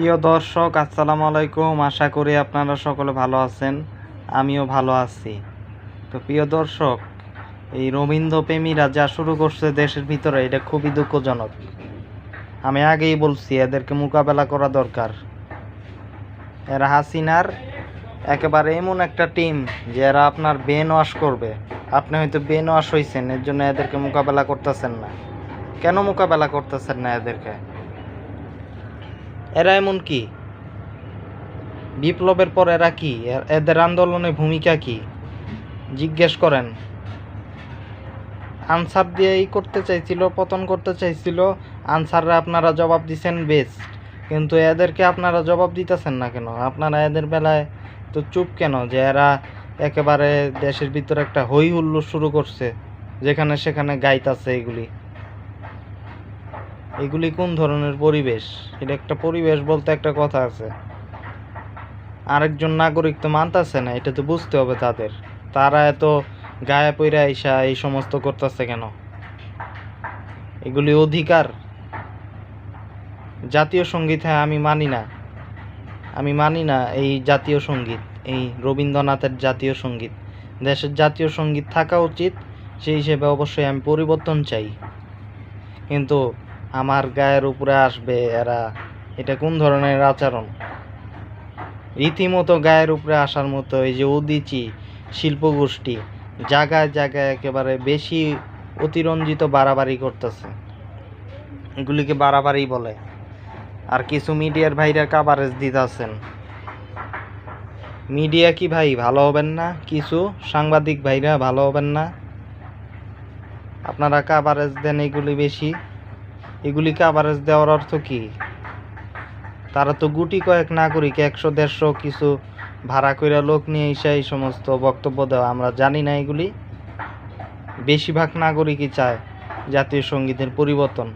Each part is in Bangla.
প্রিয় দর্শক, আসসালামু আলাইকুম। আশা করি আপনারা সকলে ভালো আছেন, আমিও ভালো আছি। তো প্রিয় দর্শক, এই রবীন্দ্রপ্রেমীরা যা শুরু করছে দেশের ভিতরে, এটা খুবই দুঃখজনক। আমি আগেই বলছি, এদেরকে মোকাবেলা করা দরকার। এরা হাসিনার একেবারে এমন একটা টিম যে এরা আপনার বেন ওয়াশ করবে। আপনি হয়তো বেন ওয়াশ হয়েছেন এর জন্য এদেরকে মোকাবেলা করতেছেন না। কেন মোকাবেলা করতেছেন না এদেরকে? এরা এমন কি? বিপ্লবের পর এরা কি? এদের আন্দোলনের ভূমিকা কি? জিজ্ঞেস করেন। আনসার দিয়েই করতে চাইছিল, পতন করতে চাইছিল। আনসাররা আপনারা জবাব দিছেন বেস্ট কিন্তু এদেরকে আপনারা জবাব দিতেছেন না কেন? আপনারা এদের বেলায় তো চুপ কেন যে এরা একেবারে দেশের ভিতরে একটা হই হুল্লোড় শুরু করছে, যেখানে সেখানে গাইতাছে এগুলি? এগুলি কোন ধরনের পরিবেশ? এটা একটা পরিবেশ বলতে একটা কথা আছে। আরেকজন নাগরিক তো মানতাছে না, এটা তো বুঝতে হবে তাদের। তারা এত গায়ে পইরা আইসা এই সমস্ত করতেছে কেন? এগুলি অধিকার। জাতীয় সংগীত হ্যাঁ আমি মানি না। আমি মানি না এই জাতীয় সংগীত, এই রবীন্দ্রনাথের জাতীয় সংগীত। দেশের জাতীয় সংগীত থাকা উচিত, সেই হিসেবে অবশ্যই আমি পরিবর্তন চাই। কিন্তু আমার গায়ের উপরে আসবে এরা। এটা কোন ধরনের আচরণ? রীতিমতো গায়ের উপরে আসার মতো এই যে উদিচি শিল্পগোষ্ঠী জায়গায় জায়গায় একেবারে বেশি অতিরঞ্জিত বাড়াবাড়ি করতেছে। এগুলিকে বাড়াবাড়ি বলে। আর কিছু মিডিয়ার ভাইরা কাভারেজ দিতেছেন। মিডিয়া কি ভাই, ভালো হবেন না? কিছু সাংবাদিক ভাইরা ভালো হবেন না? আপনারা কাভারেজ দেন এগুলি বেশি। এগুলি কাভারেজ দেওয়ার অর্থ কি? তারা তো গুটি কয়েক নাগরিক, একশো, দেড়শো কিছু ভাড়া কইরা লোক নিয়ে এসে এই সমস্ত বক্তব্য দেওয়া। আমরা জানি না এগুলি। বেশিরভাগ নাগরিকই চায় জাতীয় সঙ্গীতের পরিবর্তন।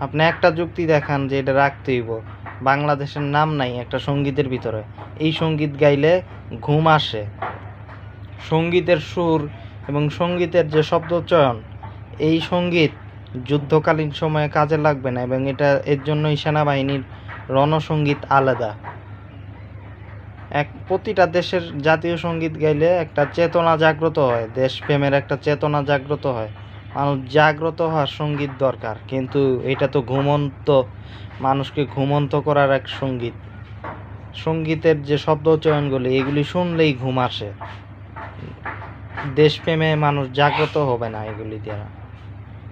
আপনি একটা যুক্তি দেখান যে এটা রাখতে হইব। বাংলাদেশের নাম নাই একটা সঙ্গীতের ভিতরে। এই সংগীত গাইলে ঘুম আসে। সঙ্গীতের সুর এবং সঙ্গীতের যে শব্দ চয়ন এই সংগীত যুদ্ধকালীন সময়ে কাজে লাগবে না এবং এটা এর জন্যই সেনাবাহিনীর রণসঙ্গীত আলাদা। এক প্রতিটা দেশের জাতীয় সংগীত গাইলে একটা চেতনা জাগ্রত হয়, দেশপ্রেমের একটা চেতনা জাগ্রত হয়, মানুষ জাগ্রত হওয়ার সংগীত দরকার, কিন্তু এটা তো ঘুমন্ত, মানুষকে ঘুমন্ত করার এক সংগীত। সঙ্গীতের যে শব্দ চয়নগুলি এগুলি শুনলেই ঘুম আসে। দেশপ্রেমে মানুষ জাগ্রত হবে না এগুলি দ্বারা।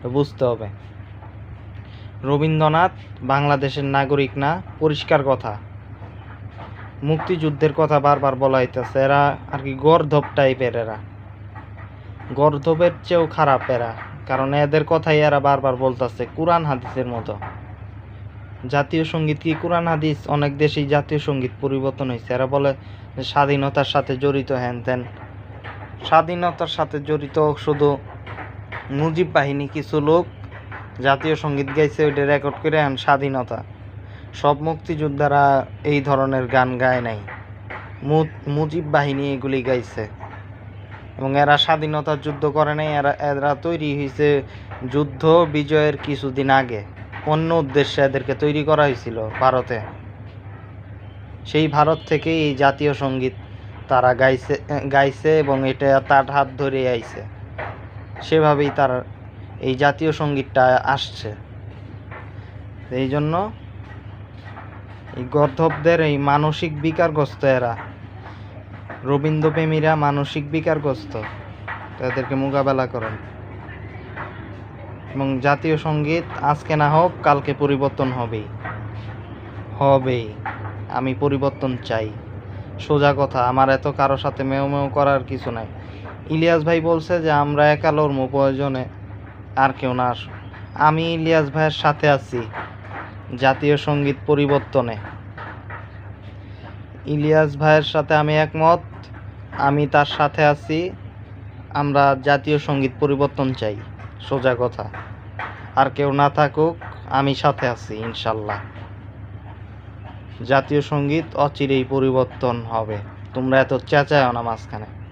বুঝতে হবে। রবীন্দ্রনাথ বাংলাদেশের নাগরিক না? পরিষ্কার কথা। মুক্তিযুদ্ধের কথা বারবার বলা হইতেছে, এরা আর কি গর্ধব টাইপের এরা। গর্ধবের চেয়েও খারাপ এরা, কারণ এদের কথাই এরা বারবার বলতেছে, কোরআন হাদিসের মতো। জাতীয় সংগীত কি কোরআন হাদিস? অনেক দেশেই জাতীয় সংগীত পরিবর্তন হয়েছে এরা বলে স্বাধীনতার সাথে জড়িত হ্যান ত্যান। স্বাধীনতার সাথে জড়িত শুধু মুজিব বাহিনী কিছু লোক জাতীয় সংগীত গাইছে, ওইটা রেকর্ড করে আন স্বাধীনতা। সব মুক্তিযোদ্ধারা এই ধরনের গান গায় নাই। মুজিব বাহিনী এগুলি গাইছে। এবং এরা স্বাধীনতার যুদ্ধ করে নাই, এরা এরা তৈরি হয়েছে যুদ্ধ বিজয়ের কিছুদিন আগে। অন্য উদ্দেশ্যে এদেরকে তৈরি করা হয়েছিল ভারতে। সেই ভারত থেকেই এই জাতীয় সংগীত তারা গাইছে গাইছে এবং এটা তার হাত ধরে আইছে। সেভাবেই তার এই জাতীয় সঙ্গীতটা আসছে। এই জন্য এই গর্ধবদের, এই মানসিক বিকারগ্রস্ত এরা, রবীন্দ্রপ্রেমীরা মানসিক বিকারগ্রস্ত, তাদেরকে মোকাবেলা করেন। এবং জাতীয় সংগীত আজকে না হোক, কালকে পরিবর্তন হবেই। হবেই। আমি পরিবর্তন চাই। সোজা কথা, আমার এত কারও সাথে মেও মেও করার কিছু নাই। ইলিয়াস ভাই বলছে যে, আমরা একা লড়বো প্রয়োজনে আর কেউ না আসুক। আমি ইলিয়াস ভাইয়ের সাথে আছি, জাতীয় সংগীত পরিবর্তনে। ইলিয়াস ভাইয়ের সাথে আমি একমত, আমি তার সাথে আছি, আমরা জাতীয় সংগীত পরিবর্তন চাই, সোজা কথা। আর কেউ না থাকুক, আমি সাথে আছি, ইনশাল্লাহ। জাতীয় সংগীত অচিরেই পরিবর্তন হবে। তোমরা এত চেঁচাও না মাঝখানে।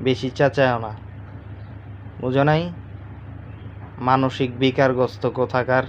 বেশি চেঁচায়ও না। বুঝো নাই? মানসিক বিকারগ্রস্ত কোথাকার